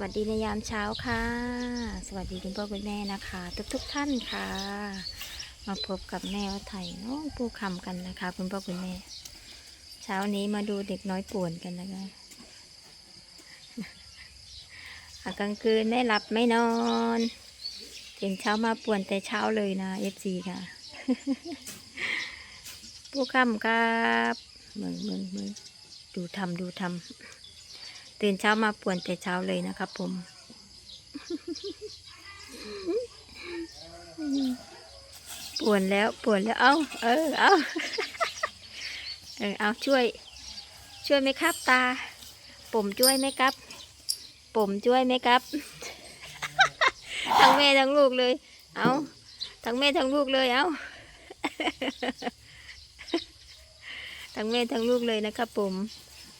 วัสดีในยามเช้าค่ะ สวัสดีคุณพ่อคุณแม่นะคะ ทุกทุกท่านค่ะ มาพบกับแม่วัไทยน้องปูคำกันนะคะ คุณพ่อคุณแม่ เช้านี้มาดูเด็กน้อยป่วนกันนะคะอะกลางคืนไม่หลับไม่นอนตื่นเช้ามาป่วนแต่เช้าเลยนะเอฟซีค่ะ ปูคำครับมึงมึงมึงดูทำดูทำ ตื่นเช้ามาป่วนแต่เช้าเลยนะครับผม ป่วนแล้วป่วนแล้วเอาเออเอาเออเอาช่วย ช่วยไหมครับตา ผมช่วยไหมครับ ผมช่วยไหมครับ ทั้งแม่ทั้งลูกเลย เอาทั้งแม่ทั้งลูกเลยเอาทั้งแม่ทั้งลูกเลยนะครับผม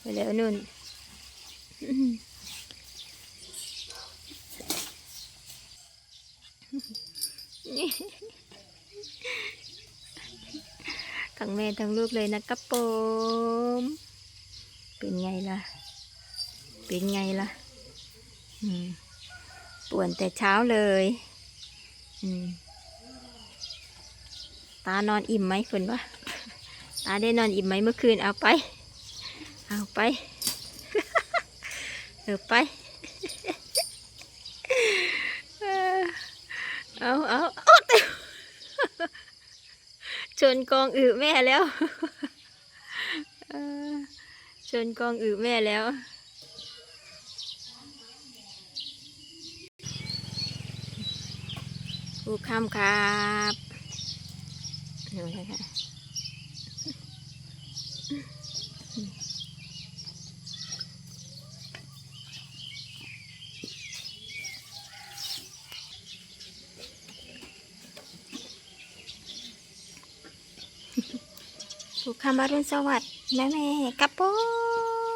ไปแล้วนุ่น ทั้งแม่ทั้งลูกเลยนะครับผม เป็นไงล่ะ เป็นไงล่ะป่วนแต่เช้าเลยตานอนอิ่มไหมคุณวะตาได้นอนอิ่มไหมเมื่อคืนเอาไป เอาไป เออไป เอาเอาเอาเต็มชนกองอึแม่แล้วชนกองอึแม่แล้วผูกคำครับดูนะคะ ผูกคำอรุณสวัสดิ์แม่แม่ๆกับผ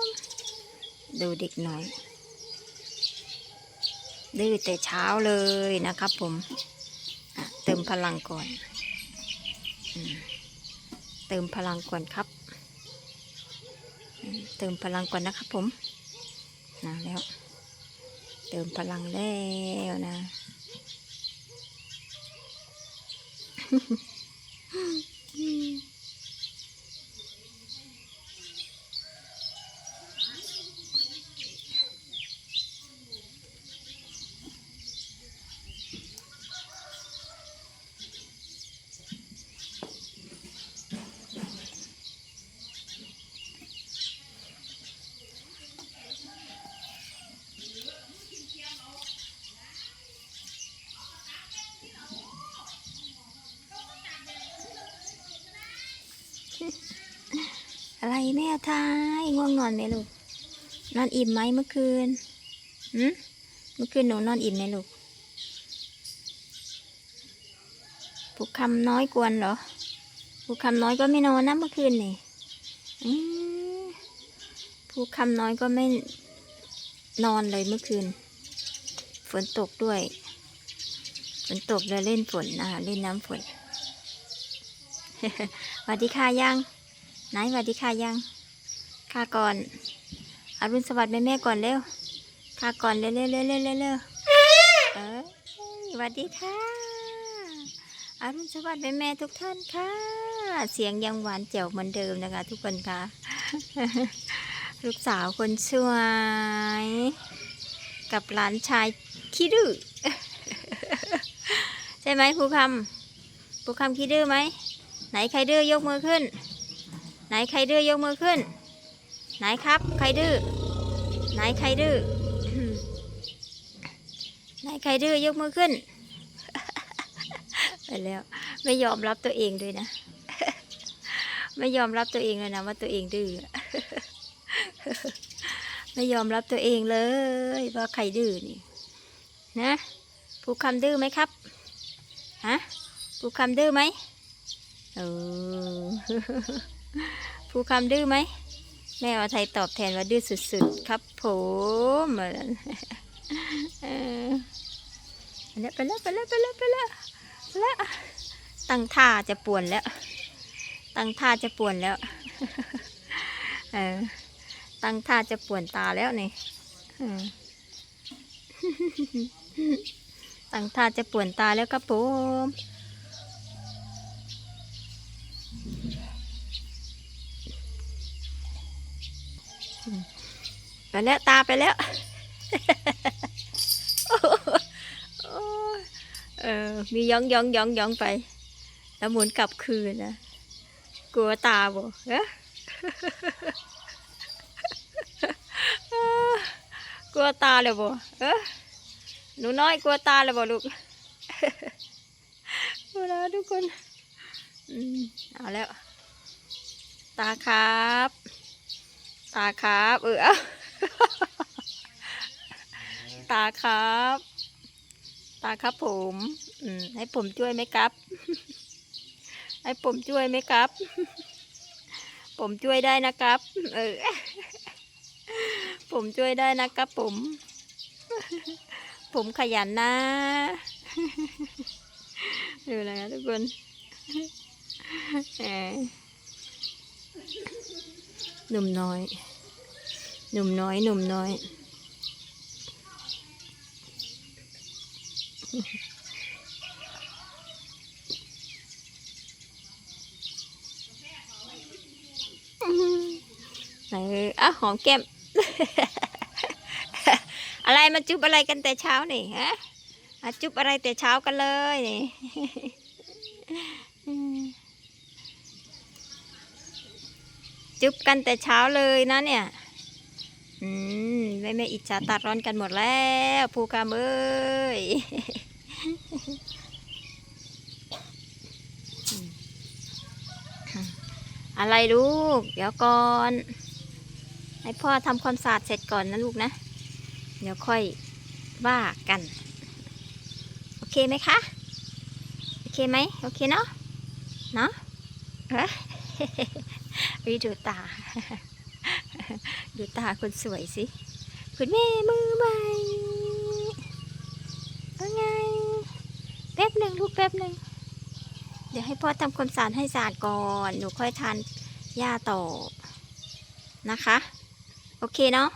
มดูเด็กหน่อยดื้อแต่เช้าเลยนะครับผมเติมพลังก่อน เติมพลังก่อนครับ เติมพลังก่อนนะครับผมนะแล้ว เติมพลังแล้วนะอ อะไรแม่ทายง่วงนอนไหมลูก นอนอิ่มไหมเมื่อคืนหืมเมื่อคืนหนูนอนอิ่มไหมลูกผูกคำน้อยกวนเหรอผูกคำน้อยก็ไม่นอนนะเมื่อคืนนี่ผูกคำน้อยก็ไม่นอนเลยเมื่อคืน ฝนตกด้วย ฝนตกเลยเล่นฝนนะคะเล่นน้ำฝน สวัสดีค่ะยังไหนสวัสดีค่ะยังค่ะก่อนอรุณสวัสดิ์แม่แม่ก่อนเร็วค่ะก่อนเร็วเร็วเร็วเร็วเร็วเร็วเออสวัสดีค่ะอรุณสวัสดิ์แม่แม่ทุกท่านค่ะ เสียงยังหวานแจ๋วเหมือนเดิมนะคะ ทุกคนค่ะลูกสาวคนสวย กับหลานชายขี้ดื้อใช่ไหมครูคำครูคำขี้ดื้อไหม ไหนใครดื้อยกมือขึ้น ไหนใครดื้อยกมือขึ้น ไหนครับใครดื้อไหนใครดื้อไหนใครดื้อยกมือขึ้นไปแล้วไม่ยอมรับตัวเองด้วยนะ ไม่ยอมรับตัวเองเลยนะว่าตัวเองดื้อไม่ยอมรับตัวเองเลย ว่าใครดื้อนี่นะผู้คำดื้อไหมครับฮะผู้คำดื้อไหม เออผู้คำดื้อไหม แม่อาไทยตอบแทนว่าดื้อสุดๆ ครับผมเหมือนอไปแล้วไปแล้วไปแล้วไปแล้วไปแล้วแล้วตั้งท่าจะป่วนแล้ว ตั้งท่าจะป่วนแล้วเออตั้งท่าจะป่วนตาแล้วนี่ตั้งท่าจะป่วนตาแล้วครับผม ไปแล้วตาไปแล้วเออ มีย่องย่องย่องย่องไป แล้วหมุนกลับคืนนะ กลัวตาบ่เอ๊ะกลัวตาเลยบ่เอ๊ะหนูน้อยกลัวตาเลยบ่ลูกกลัวล้วทุกคนอืมเอาแล้ว ตาครับ ตาครับ เออ ตาครับ ตาครับผมอืมให้ผมช่วยไหมครับ ให้ผมช่วยไหมครับ ผมช่วยได้นะครับ เออ ผมช่วยได้นะครับผม ผมขยันนะดูนะทุกคนหนุ่มน้อย หนุ่มน้อย หนุ่มน้อย ไหนอะหอมแก้ม อะไรมาจุบอะไรกันแต่เช้านี่ฮะมาจุบอะไรแต่เช้ากันเลยนี่จุบกันแต่เช้าเลยนะเนี่ย อืมแม่แม่อิจฉาตัดร้อนกันหมดแล้วภูกามเอ้ยอะไรลูก เดี๋ยวก่อน ให้พ่อทำความสะอาดเสร็จก่อนนะลูกนะ เดี๋ยวค่อยว่ากัน โอเคไหมคะ โอเคไหมโอเคเนาะเนาะเอ้ยวิดูตา ดูตาคนสวยสิคุณแม่มือใหม่ว่าไง แป๊บหนึ่งลูกแป๊บหนึ่ง เดี๋ยวให้พ่อทำความสะอาดให้สะอาดก่อน หนูค่อยทานหญ้าต่อนะคะ โอเคเนาะ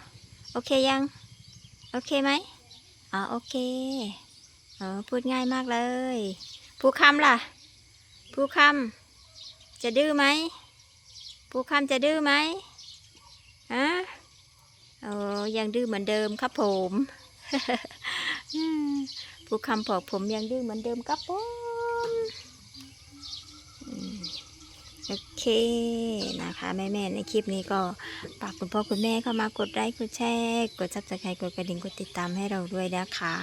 โอเคยัง โอเคไหมอ๋อโอเคเออพูดง่ายมากเลย ผู้คำล่ะ ผู้คำจะดื้อไหมผู้คำจะดื้อไหม ยังดื้อเหมือนเดิมครับผมผู้คำบอกผมยังดื้อเหมือนเดิมครับผมโอเคนะคะแม่ๆในคลิปนี้ก็ฝากคุณพ่อคุณแม่เข้ามากดไลค์กดแชร์กดซับสไครต์กดกระดิ่งกดติดตามให้เราด้วยนะคะ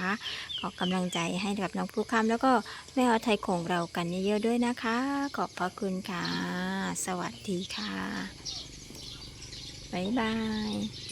ขอกำลังใจให้กับน้องผู้คำแล้วก็แม่อไทยของเรากันเยอะๆด้วยนะคะ ขอบพระคุณค่ะ สวัสดีค่ะบ๊ายบาย